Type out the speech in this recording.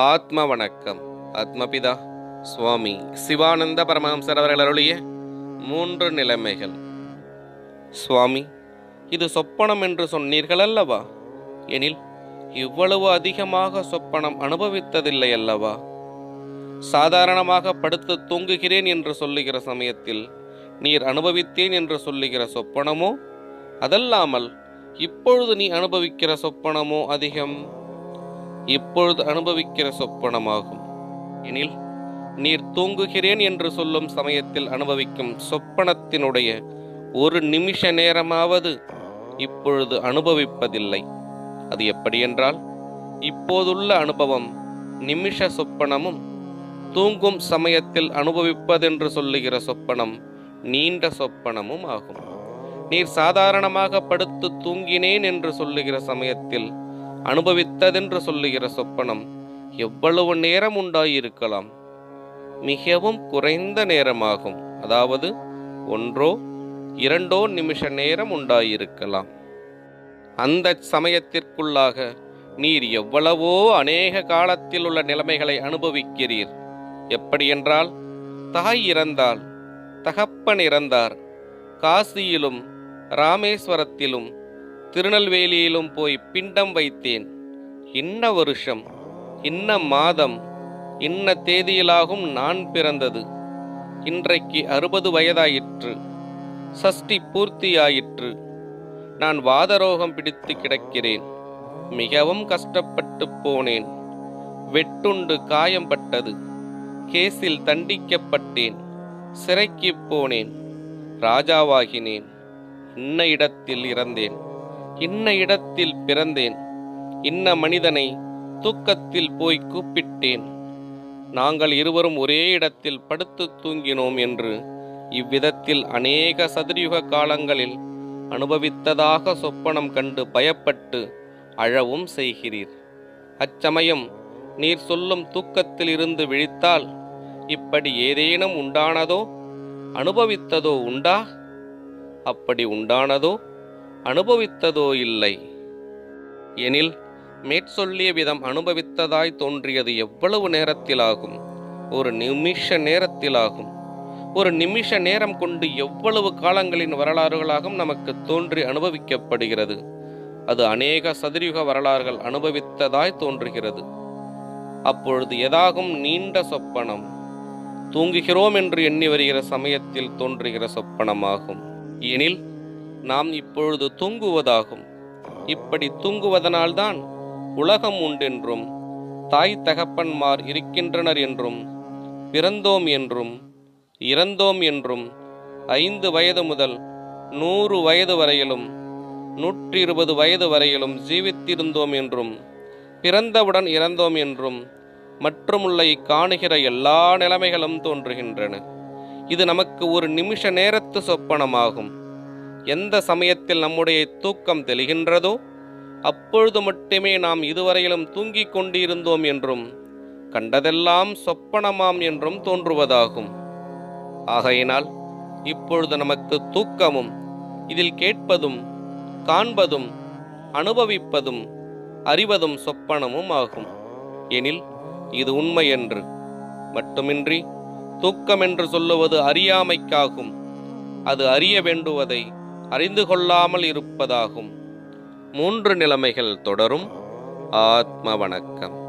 ஆத்ம வணக்கம் ஆத்மபிதா சுவாமி சிவானந்த பரமஹம்சர் அவர்கள் அருளிய மூன்று நிலைமைகள். சுவாமி இது சொப்பனம் என்று சொன்னீர்கள் அல்லவா எனில் இவ்வளவு அதிகமாக சொப்பனம் அனுபவித்ததில்லை அல்லவா? சாதாரணமாக படுத்து தூங்குகிறேன் என்று சொல்லுகிற சமயத்தில் நீர் அனுபவித்தேன் என்று சொல்லுகிற சொப்பனமோ? அதல்லாமல் இப்பொழுது நீ அனுபவிக்கிற சொப்பனமோ அதிகம்? இப்பொழுது அனுபவிக்கிற சொப்பனமாகும். எனில் நீர் தூங்குகிறேன் என்று சொல்லும் சமயத்தில் அனுபவிக்கும் சொப்பனத்தினுடைய ஒரு நிமிஷ நேரமாவது இப்பொழுது அனுபவிப்பதில்லை. அது எப்படியென்றால் இப்போதுள்ள அனுபவம் நிமிஷ சொப்பனமும் தூங்கும் சமயத்தில் அனுபவிப்பதென்று சொல்லுகிற சொப்பனம் நீண்ட சொப்பனமும் ஆகும். நீர் சாதாரணமாக படுத்து தூங்கினேன் என்று சொல்லுகிற சமயத்தில் அனுபவித்ததென்று சொல்லுகிற சொப்பனம் எவ்வளவு நேரம் உண்டாயிருக்கலாம்? மிகவும் குறைந்த நேரமாகும். அதாவது ஒன்றோ இரண்டோ நிமிஷ நேரம் உண்டாயிருக்கலாம். அந்த சமயத்திற்குள்ளாக நீர் எவ்வளவோ அநேக காலத்தில் உள்ள நிலைமைகளை அனுபவிக்கிறீர். எப்படியென்றால் தாய் இறந்தால் தகப்பன் இறந்தார் காசியிலும் ராமேஸ்வரத்திலும் திருநெல்வேலியிலும் போய் பிண்டம் வைத்தேன். இன்ன வருஷம் இன்ன மாதம் இன்ன தேதியிலாகும் நான் பிறந்தது. இன்றைக்கு அறுபது வயதாயிற்று சஷ்டி பூர்த்தியாயிற்று. நான் வாதரோகம் பிடித்து கிடக்கிறேன் மிகவும் கஷ்டப்பட்டு போனேன். வெட்டுண்டு காயம்பட்டது கேஸில் தண்டிக்கப்பட்டேன் சிறைக்கு போனேன் ராஜாவாகினேன் இன்ன இடத்தில் இறந்தேன். இன்ன இடத்தில் பிறந்தேன். இன்ன மனிதனை தூக்கத்தில் போய் கூப்பிட்டேன். நாங்கள் இருவரும் ஒரே இடத்தில் படுத்து தூங்கினோம் என்று இவ்விதத்தில் அநேக சதுரயுக காலங்களில் அனுபவித்ததாக சொப்பனம் கண்டு பயப்பட்டு அழவும் செய்கிறீர். அச்சமயம் நீர் சொல்லும் தூக்கத்தில் இருந்து விழித்தால் இப்படி ஏதேனும் உண்டானதோ? அனுபவித்ததோ உண்டா? அப்படி உண்டானதோ? அனுபவித்ததோ இல்லை. எனில் மேற்சொல்லிய விதம் அனுபவித்ததாய் தோன்றியது எவ்வளவு நேரத்திலாகும்? ஒரு நிமிஷ நேரத்திலாகும். ஒரு நிமிஷ நேரம் கொண்டு எவ்வளவு காலங்களின் வரலாறுகளாகவும் நமக்கு தோன்றி அனுபவிக்கப்படுகிறது. அது அநேக சதுரியுக வரலாறுகள் அனுபவித்ததாய் தோன்றுகிறது. அப்பொழுது எதாகும் நீண்ட சொப்பனம்? தூங்குகிறோம் என்று எண்ணி வருகிற சமயத்தில் தோன்றுகிற சொப்பனமாகும். எனில் நாம் இப்பொழுது தூங்குவதாகும். இப்படி தூங்குவதனால்தான் உலகம் உண்டென்றும் தாய் தகப்பன்மார் இருக்கின்றனர் என்றும் பிறந்தோம் என்றும் இறந்தோம் என்றும் ஐந்து வயது முதல் நூறு வயது வரையிலும் நூற்றி இருபது வயது வரையிலும் ஜீவித்திருந்தோம் என்றும் பிறந்தவுடன் இறந்தோம் என்றும் மற்றுமுள்ள இக்காணுகிற எல்லா நிலைமைகளும் தோன்றுகின்றன. இது நமக்கு ஒரு நிமிஷ நேரத்து சொப்பனமாகும். எந்த சமயத்தில் நம்முடைய தூக்கம் தெளிகின்றதோ அப்பொழுது மட்டுமே நாம் இதுவரையிலும் தூங்கிக் கொண்டிருந்தோம் என்றும் கண்டதெல்லாம் சொப்பனமாம் என்றும் தோன்றுவதாகும். ஆகையினால் இப்பொழுது நமக்கு தூக்கமும் இதில் கேட்பதும் காண்பதும் அனுபவிப்பதும் அறிவதும் சொப்பனமும் ஆகும். எனில் இது உண்மை என்று. மட்டுமின்றி தூக்கம் என்று சொல்லுவது அறியாமைக்காகும். அது அறிய வேண்டுவதை அறிந்து கொள்ளாமல் இருப்பதாகும். மூன்று நிலைமைகள் தொடரும். ஆத்ம வணக்கம்.